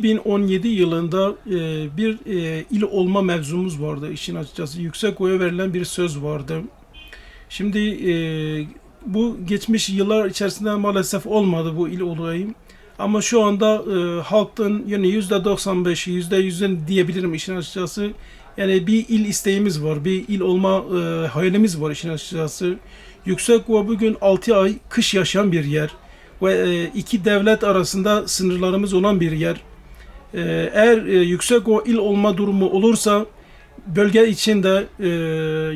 2017 yılında e, bir e, il olma mevzumuz vardı işin açıkçası. Yüksek oya verilen bir söz vardı. Şimdi e, bu geçmiş yıllar içerisinde maalesef olmadı bu il olayı. Ama şu anda e, halkın yani %95'i, %100'ün diyebilirim işin açıkçası. Yani bir il isteğimiz var, bir il olma e, hayalimiz var işin açıkçası. Yüksek Ova bugün 6 ay kış yaşayan bir yer ve e, iki devlet arasında sınırlarımız olan bir yer. E, eğer e, yüksek o il olma durumu olursa bölge içinde e,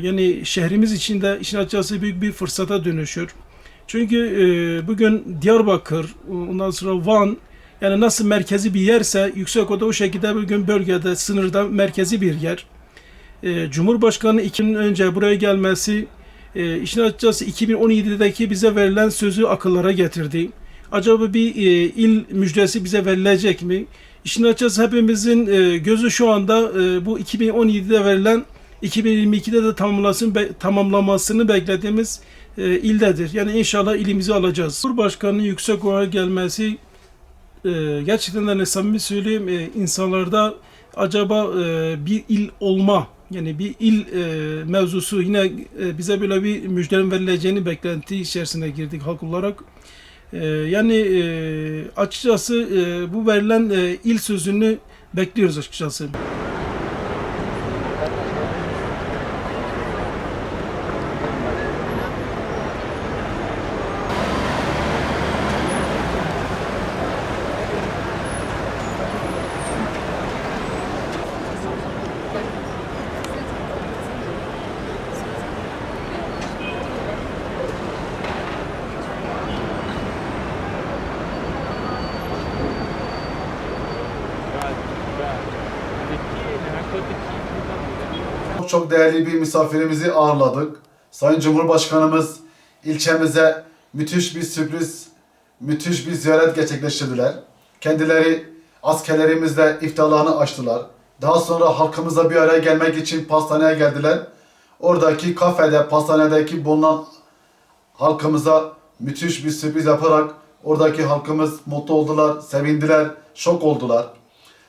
yani şehrimiz içinde işin açıkçası büyük bir fırsata dönüşür. Çünkü e, bugün Diyarbakır, ondan sonra Van yani nasıl merkezi bir yerse Yüksekova'da o şekilde bugün bölgede sınırda merkezi bir yer. E, Cumhurbaşkanı iki gün önce buraya gelmesi e, işin açıkçası 2017'deki bize verilen sözü akıllara getirdi. Acaba bir e, il müjdesi bize verilecek mi? İşin açıkçası hepimizin e, gözü şu anda e, bu 2017'de verilen 2022'de de tamamlasın, be, tamamlamasını beklediğimiz e, ildedir. Yani inşallah ilimizi alacağız. Cumhurbaşkanının yüksek oya gelmesi e, gerçekten de ne samimi söyleyeyim e, insanlarda acaba e, bir il olma yani bir il e, mevzusu yine e, bize böyle bir müjdenin verileceğini beklenti içerisine girdik halk olarak. E, yani e, açıkçası e, bu verilen e, il sözünü bekliyoruz açıkçası. Çok değerli bir misafirimizi ağırladık. Sayın Cumhurbaşkanımız ilçemize müthiş bir sürpriz, müthiş bir ziyaret gerçekleştirdiler. Kendileri askerlerimizle iftarlarını açtılar. Daha sonra halkımızla bir araya gelmek için pastaneye geldiler. Oradaki kafede, pastanedeki bulunan halkımıza müthiş bir sürpriz yaparak oradaki halkımız mutlu oldular, sevindiler, şok oldular.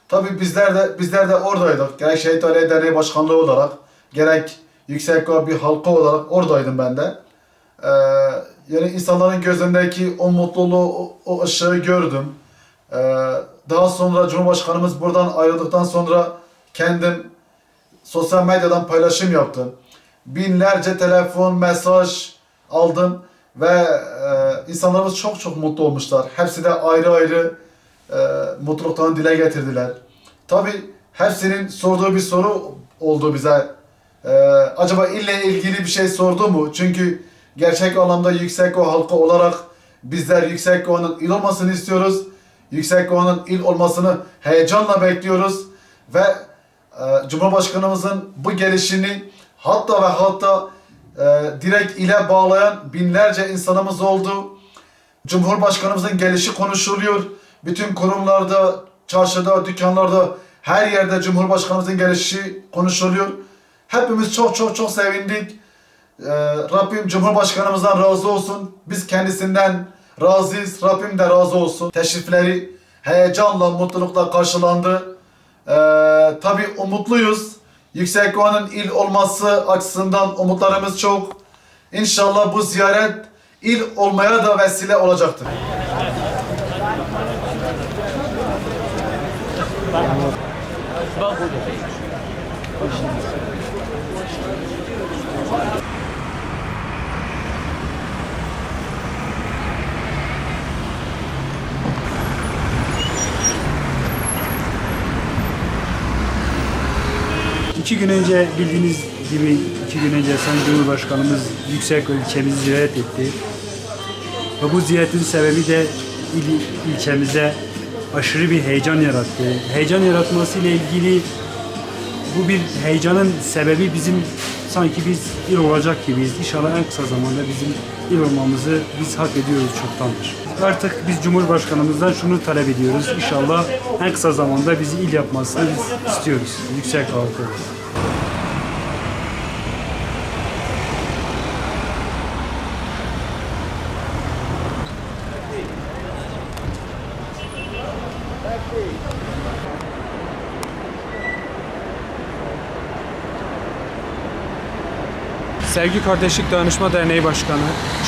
Tabii bizler de bizler de oradaydık. Gerek Şehit Ali Derneği Başkanlığı olarak, gerek Yüksek bir halka olarak oradaydım ben de. Ee, yani insanların gözündeki o mutluluğu, o, o ışığı gördüm. Ee, daha sonra Cumhurbaşkanımız buradan ayrıldıktan sonra kendim sosyal medyadan paylaşım yaptım. Binlerce telefon, mesaj aldım ve e, insanlarımız çok çok mutlu olmuşlar. Hepsi de ayrı ayrı e, mutluluklarını dile getirdiler. Tabi hepsinin sorduğu bir soru oldu bize. E, acaba ille ilgili bir şey sordu mu? Çünkü gerçek anlamda Yüksek O halkı olarak bizler Yüksek O'nun il olmasını istiyoruz. Yüksek O'nun il olmasını heyecanla bekliyoruz. Ve e, Cumhurbaşkanımızın bu gelişini hatta ve hatta e, direkt ile bağlayan binlerce insanımız oldu. Cumhurbaşkanımızın gelişi konuşuluyor. Bütün kurumlarda, çarşıda, dükkanlarda, her yerde Cumhurbaşkanımızın gelişi konuşuluyor. Hepimiz çok çok çok sevindik. Ee, Rabbim Cumhurbaşkanımızdan razı olsun. Biz kendisinden razıyız. Rabbim de razı olsun. Teşrifleri heyecanla, mutlulukla karşılandı. Ee, tabii umutluyuz. Yüksek Ova'nın il olması açısından umutlarımız çok. İnşallah bu ziyaret il olmaya da vesile olacaktır. İki gün önce bildiğiniz gibi iki gün önce Sayın Cumhurbaşkanımız Yüksek ilçemizi ziyaret etti. Ve bu ziyaretin sebebi de il, ilçemize aşırı bir heyecan yarattı. Heyecan yaratması ile ilgili bu bir heyecanın sebebi bizim sanki biz il olacak gibiyiz. İnşallah en kısa zamanda bizim il olmamızı biz hak ediyoruz çoktandır. Artık biz Cumhurbaşkanımızdan şunu talep ediyoruz. İnşallah en kısa zamanda bizi il yapmasını biz istiyoruz. Yüksek halkı. Sevgi Kardeşlik Dayanışma Derneği Başkanı,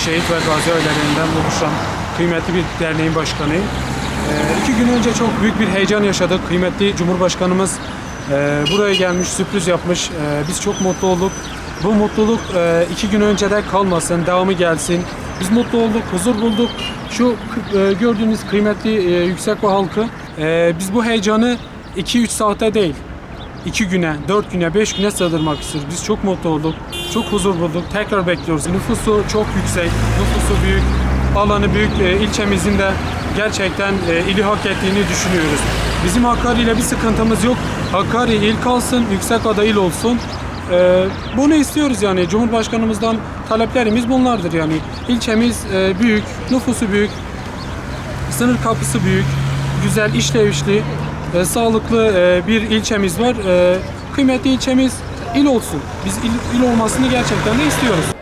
şehit ve gazi ailelerinden oluşan kıymetli bir derneğin başkanıyım. Ee, iki gün önce çok büyük bir heyecan yaşadık. Kıymetli Cumhurbaşkanımız e, buraya gelmiş, sürpriz yapmış. Ee, biz çok mutlu olduk. Bu mutluluk e, iki gün önce de kalmasın, devamı gelsin. Biz mutlu olduk, huzur bulduk. Şu e, gördüğünüz kıymetli e, yüksek halkı, e, biz bu heyecanı 2-3 saate değil, 2 güne, 4 güne, 5 güne sığdırmak istiyoruz. Biz çok mutlu olduk, çok huzur bulduk. Tekrar bekliyoruz. Nüfusu çok yüksek, nüfusu büyük, alanı büyük. E, ilçemizin de gerçekten e, ili hak ettiğini düşünüyoruz. Bizim Hakkari ile bir sıkıntımız yok. Hakkari il kalsın, Yüksekada il olsun. E, bunu istiyoruz yani. Cumhurbaşkanımızdan taleplerimiz bunlardır yani. İlçemiz e, büyük, nüfusu büyük, sınır kapısı büyük, güzel işlevişli, e, sağlıklı e, bir ilçemiz var. E, kıymetli ilçemiz il olsun. Biz il, il olmasını gerçekten de istiyoruz.